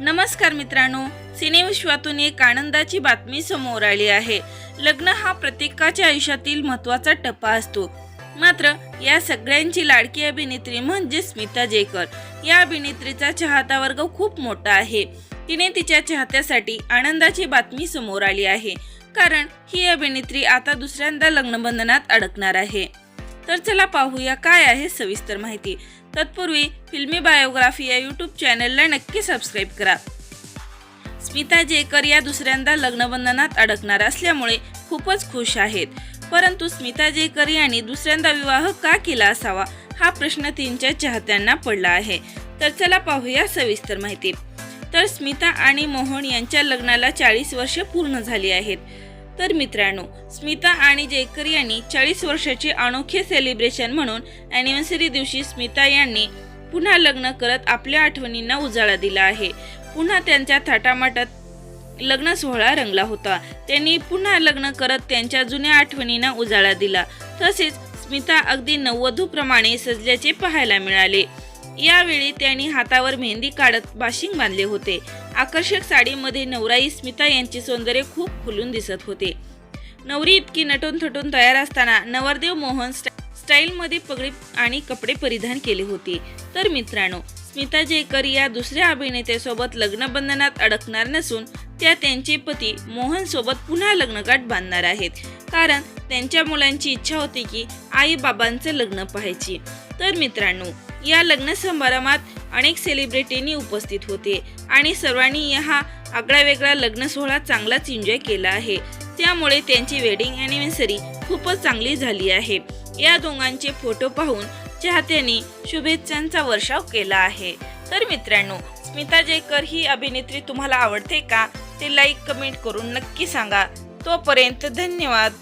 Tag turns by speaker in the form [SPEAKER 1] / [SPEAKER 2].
[SPEAKER 1] नमस्कार मित्रांनो सिनेविश्वातून एक आनंदाची बातमी समोर आली आहे. लग्न हा प्रत्येकाच्या आयुष्यातील महत्त्वाचा टप्पा असतो. मात्र या सगळ्यांची लाडकी अभिनेत्री म्हणजे स्मिता जेकर या अभिनेत्रीचा चाहता वर्ग खूप मोठा आहे. तिने तिच्या चाहत्यासाठी आनंदाची बातमी समोर आली आहे. कारण ही अभिनेत्री आता दुसऱ्यांदा लग्नबंधनात अडकणार आहे. तर चला पाहूया काय आहे सविस्तर माहिती. तत्पूर्वी फिल्मी बायोग्राफी या यूट्यूब चॅनलला नक्की सबस्क्राईब करा. स्मिता जेकर या दुसऱ्यांदा लग्नबंधनात अडकणार असल्यामुळे खूपच खुश आहेत. परंतु स्मिता जेकर यांनी दुसऱ्यांदा विवाह का केला असावा हा प्रश्न तिच्या चाहत्यांना पडला आहे. तर चला पाहूया सविस्तर माहिती. तर स्मिता आणि मोहन यांच्या लग्नाला चाळीस वर्ष पूर्ण झाली आहेत. तर मित्रांनो स्मिता आणि जयकर यांनी चाळीस वर्षाचे अनोखे सेलिब्रेशन म्हणून अॅनिव्हर्सरी दिवशी स्मिता यांनी पुन्हा लग्न करत आपल्या आठवणींना उजाळा दिला आहे. पुन्हा त्यांच्या थाटामाटात लग्न सोहळा रंगला होता. त्यांनी पुन्हा लग्न करत त्यांच्या जुन्या आठवणींना उजाळा दिला. तसेच स्मिता अगदी नववधूप्रमाणे सजल्याचे पाहायला मिळाले. यावेळी त्यांनी हातावर मेहंदी काढत बाशिंग बांधले होते. आकर्षक साडीमध्ये नवराई स्मिता यांचे सौंदर्य खूप खुलून दिसत होते. नवरी इतकी नटून थटून तयार असताना नवरदेव मोहन स्टाईलमध्ये पगडी आणि कपडे परिधान केले होते. तर मित्रांनो स्मिता जयकर या दुसऱ्या अभिनेत्यासोबत लग्नबंधनात अडकणार नसून त्या त्यांचे पती मोहनसोबत पुन्हा लग्नगाठ बांधणार आहेत. कारण त्यांच्या मुलांची इच्छा होती की आई बाबांचं लग्न पाहायची. तर मित्रांनो या लग्न समारंभात अनेक सेलिब्रिटींनी उपस्थित होते. आणि सर्वांनी हा आगळा वेगळा लग्न सोहळा चांगलाच एन्जॉय केला आहे. त्यामुळे त्यांची वेडिंग ॲनिव्हर्सरी खूपच चांगली झाली आहे. या दोघांचे फोटो पाहून चाहत्यांनी शुभेच्छांचा वर्षाव केला आहे. तर मित्रांनो स्मिता जयकर ही अभिनेत्री तुम्हाला आवडते का? ते लाईक कमेंट करून नक्की सांगा. तोपर्यंत धन्यवाद.